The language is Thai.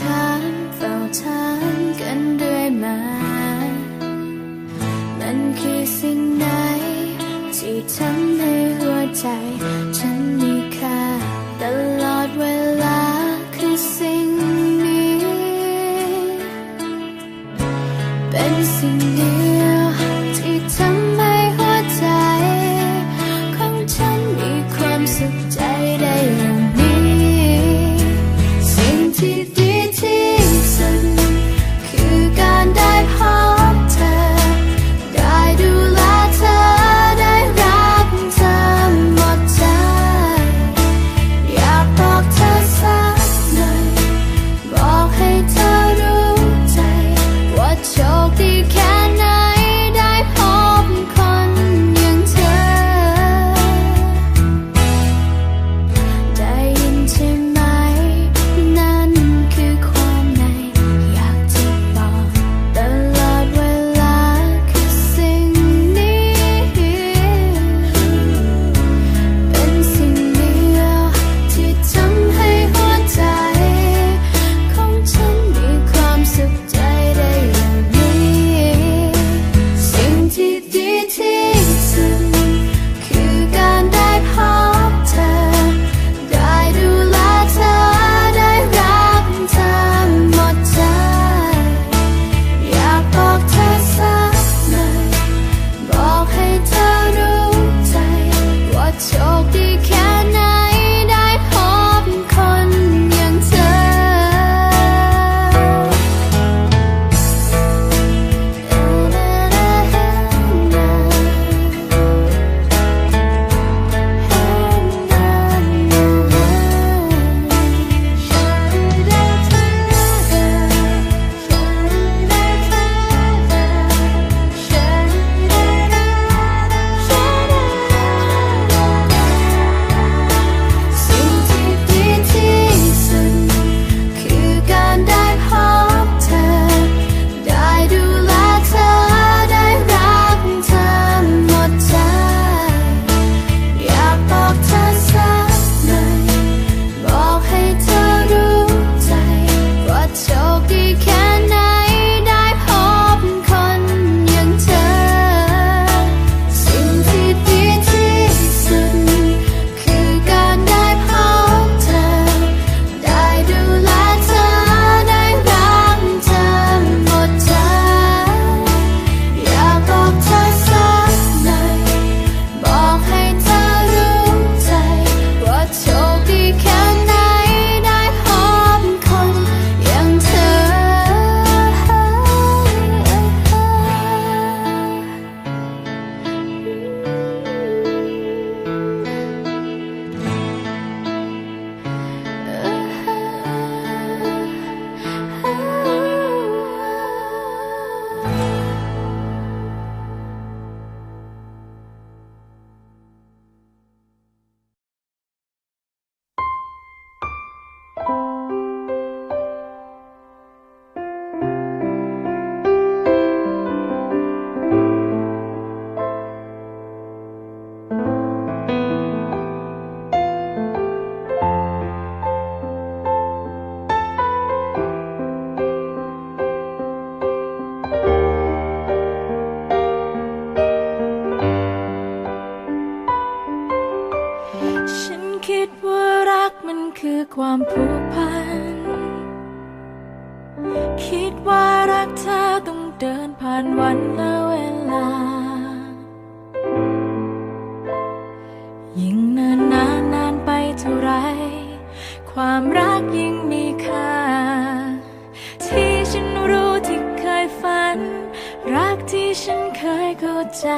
ถามเฝ้าถามกันด้วยมา มันคือสิ่งไหนที่ทำให้หัวใจ คือความผูกพัน คิดว่ารักเธอต้องเดินผ่านวันและเวลา ยิ่งนานนานนานไปเท่าไร ความรักยิ่งมีค่า ที่ฉันรู้ที่เคยฝัน รักที่ฉันเคยเข้าใจ